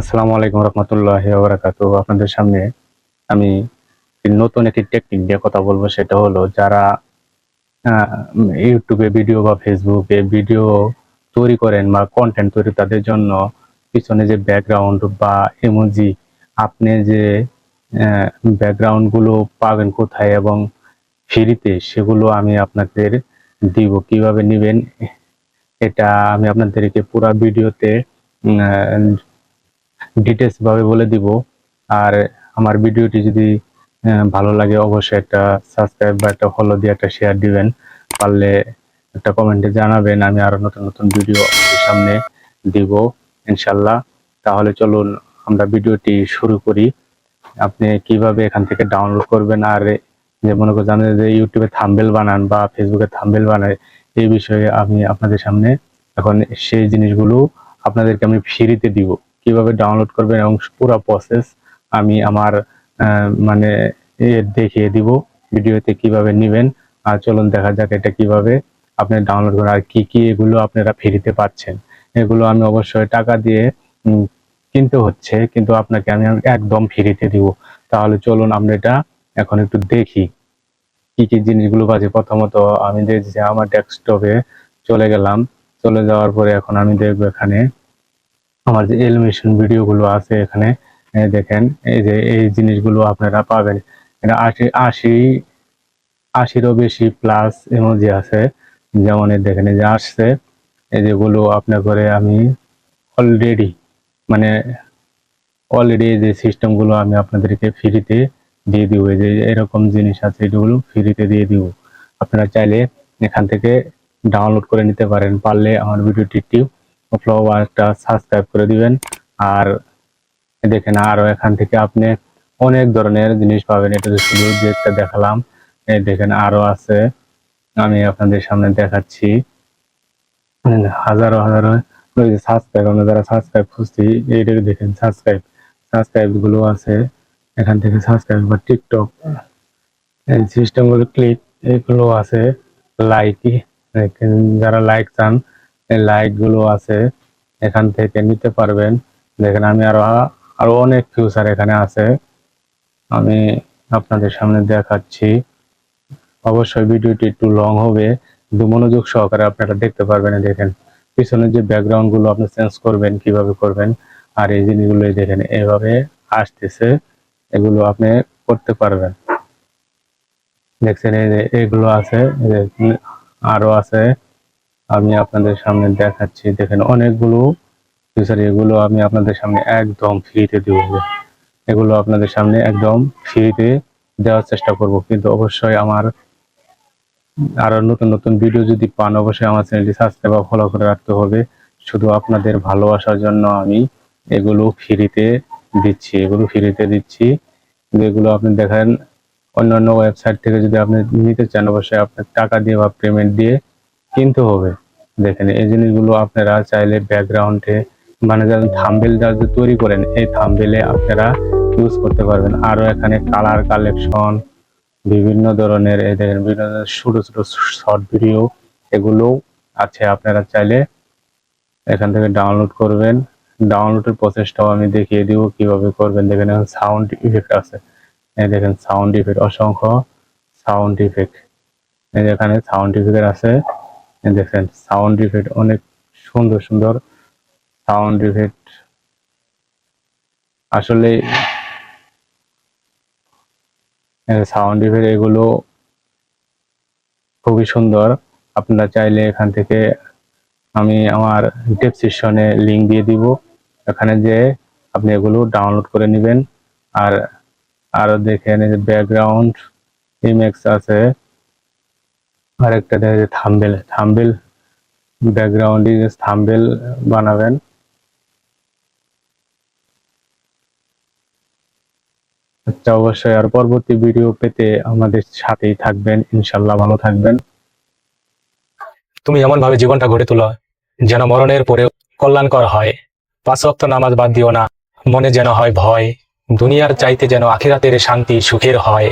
আসসালামু আলাইকুম রহমতুল্লাহ বারাকাত আপনাদের সামনে আমি নতুন একটি টেকনিক নিয়ে কথা বলব, সেটা হলো যারা ইউটিউবে ভিডিও বা ফেসবুকে ভিডিও তৈরি করেন বা কন্টেন্ট তৈরি তাদের জন্য পিছনে যে ব্যাকগ্রাউন্ড বা ইমোজি আপনি যে ব্যাকগ্রাউন্ডগুলো পাবেন কোথায় এবং ফ্রিতে সেগুলো আমি আপনাদের দিব। কীভাবে নেবেন, এটা আমি আপনাদেরকে পুরা ভিডিওতে ডিটেলস ভাবে বলে দিব। আর আমার ভিডিওটি যদি ভালো লাগে, অবশ্যই একটা সাবস্ক্রাইব বা একটা ফলো দিয়ে একটা শেয়ার দিবেন। পারলে একটা কমেন্টে জানাবেন, আমি আরও নতুন নতুন ভিডিও সামনে দিব ইনশাল্লাহ তাহলে চলুন আমরা ভিডিওটি শুরু করি। আপনি কীভাবে এখান থেকে ডাউনলোড করবেন? আর যে মনে করছেন যে ইউটিউবে থাম্বেল বানান বা ফেসবুকে থাম্বেল বানায়, এই বিষয়ে আমি আপনাদের সামনে এখন সেই জিনিসগুলো আপনাদেরকে আমি ফ্রিতে দিব। কীভাবে ডাউনলোড করবেন এবং পুরো প্রসেস আমি আমার মানে দেখিয়ে দিব, ভিডিওতে কীভাবে নেবেন। আর চলুন দেখা যাক এটা কীভাবে আপনি ডাউনলোড করেন আর কি কি এগুলো আপনারা ফ্রিতে পাচ্ছেন। এগুলো আমি অবশ্যই টাকা দিয়ে কিনতে হচ্ছে, কিন্তু আপনাকে আমি একদম ফ্রিতে দিব। তাহলে চলুন আমরা এটা এখন একটু দেখি কি কি জিনিসগুলো পাচ্ছি প্রথমত আমি দেখছি আমার ডেস্কটপে চলে গেলাম। চলে যাওয়ার পরে এখন আমি দেখব এখানে আমার যে এলিমেশন ভিডিও গুলো আছে এখানে দেখেন, এই যে এই জিনিসগুলো আপনারা পাবেন। এটা আশি আশি, আশিরও বেশি প্লাস ইমোজি আছে। যেমন দেখেন, এই যে আসছে, এই যেগুলো আপনার করে আমি অলরেডি মানে অলরেডি যে সিস্টেমগুলো আমি আপনাদেরকে ফ্রিতে দিয়ে দিব। এই যে এরকম জিনিস আছে, এগুলো ফ্রিতে দিয়ে দিব। আপনারা চাইলে এখান থেকে ডাউনলোড করে নিতে পারেন, পারলে আমার ভিডিওটি একটু ফলো একটা সাবস্ক্রাইব করে দিবেন। আর দেখেন, আরও এখান থেকে আপনি অনেক ধরনের জিনিস পাবেন। এটা শুধু যেটা দেখালাম দেখেন আরও আছে। আমি আপনাদের সামনে দেখাচ্ছি। হাজারো হাজারো সাবস্ক্রাইব আমরা যারা সাবস্ক্রাইব খুঁজছি এইটাকে দেখেন সাবস্ক্রাইব সাবস্ক্রাইবগুলো আছে। এখান থেকে সাবস্ক্রাইব বা টিকটক এই সিস্টেমগুলো ক্লিক এগুলো আছে। লাইক যারা লাইক চান লাইকগুলো আছে, এখান থেকে নিতে পারবেন। দেখেন, আমি আরও আরও অনেক ফিউচার এখানে আছে। আমি আপনাদের সামনে দেখাচ্ছি। অবশ্যই ভিডিওটি একটু লং হবে। কিন্তু মনোযোগ সহকারে আপনারা দেখতে পারবেন। দেখেন পিছনের যে ব্যাকগ্রাউন্ডগুলো আপনি চেঞ্জ করবেন, কীভাবে করবেন, আর এই জিনিসগুলো দেখেন, এভাবে আসতেছে। এগুলো আপনি করতে পারবেন। দেখছেন, এই এগুলো আছে আরও আছে। আমি আপনাদের সামনে দেখাচ্ছি, দেখেন অনেকগুলো ফিচার, এগুলো আমি আপনাদের সামনে একদম ফ্রিতে দিব। এগুলো আপনাদের সামনে একদম ফ্রিতে দেওয়ার চেষ্টা করব। কিন্তু অবশ্যই আমার আরও নতুন নতুন ভিডিও যদি পান, অবশ্যই আমার চ্যানেলটি সাবস্ক্রাইব বা ফলো করে রাখতে হবে। শুধু আপনাদের ভালোবাসার জন্য আমি এগুলো ফ্রিতে দিচ্ছি, এগুলো ফ্রিতে দিচ্ছি। এগুলো আপনি দেখেন, অন্যান্য ওয়েবসাইট থেকে যদি আপনি নিতে চান, অবশ্যই আপনার টাকা দিয়ে বা পেমেন্ট দিয়ে কিনতে হবে। দেখেন, এই জিনিসগুলো আপনারা চাইলে ব্যাকগ্রাউন্ডে মানে যেমন থাম্বেল যা তৈরি করেন, এই থাম্বেলে আপনারা ইউজ করতে পারবেন। আরও এখানে কালার কালেকশন বিভিন্ন ধরনের, এই দেখেন, বিভিন্ন ছোট ছোট শর্ট ভিডিও এগুলো আছে। আপনারা চাইলে এখান থেকে ডাউনলোড করবেন। ডাউনলোডের প্রসেসটাও আমি দেখিয়ে দিব কীভাবে করবেন। দেখেন, এখানে সাউন্ড ইফেক্ট আছে। এই দেখেন সাউন্ড ইফেক্ট অসংখ্য সাউন্ড ইফেক্ট এই এখানে সাউন্ড ইফেক্ট আছে। দেখেন সাউন্ড ইফেক্ট অনেক সুন্দর সুন্দর সাউন্ড ইফেক্ট আসলে সাউন্ড ইফেক্ট এগুলো খুবই সুন্দর। আপনারা চাইলে এখান থেকে আমি আমার ডেসক্রিপশনে লিংক দিয়ে দিব। এখানে যে আপনি এগুলো ডাউনলোড করে নেবেন। আর আরও দেখেন ব্যাকগ্রাউন্ড ইমেক্স আছে। দেখা যায় থাম্বেল। থাম্বেল ব্যাকগ্রাউন্ড থাম্বেল বানাবেন। আচ্ছা অবশ্যই আর পরবর্তী ভিডিও পেতে আমাদের সাথেই থাকবেন। ইনশাল্লাহ ভালো থাকবেন। তুমি এমন ভাবে জীবনটা গড়ে তোলো যেন মরণের পরে কল্যাণকর হয়। পাঁচ ওয়াক্ত নামাজ বাদ দিও না। মনে যেন হয় ভয়। দুনিয়ার চাইতে যেন আখিরাতের শান্তি সুখের হয়।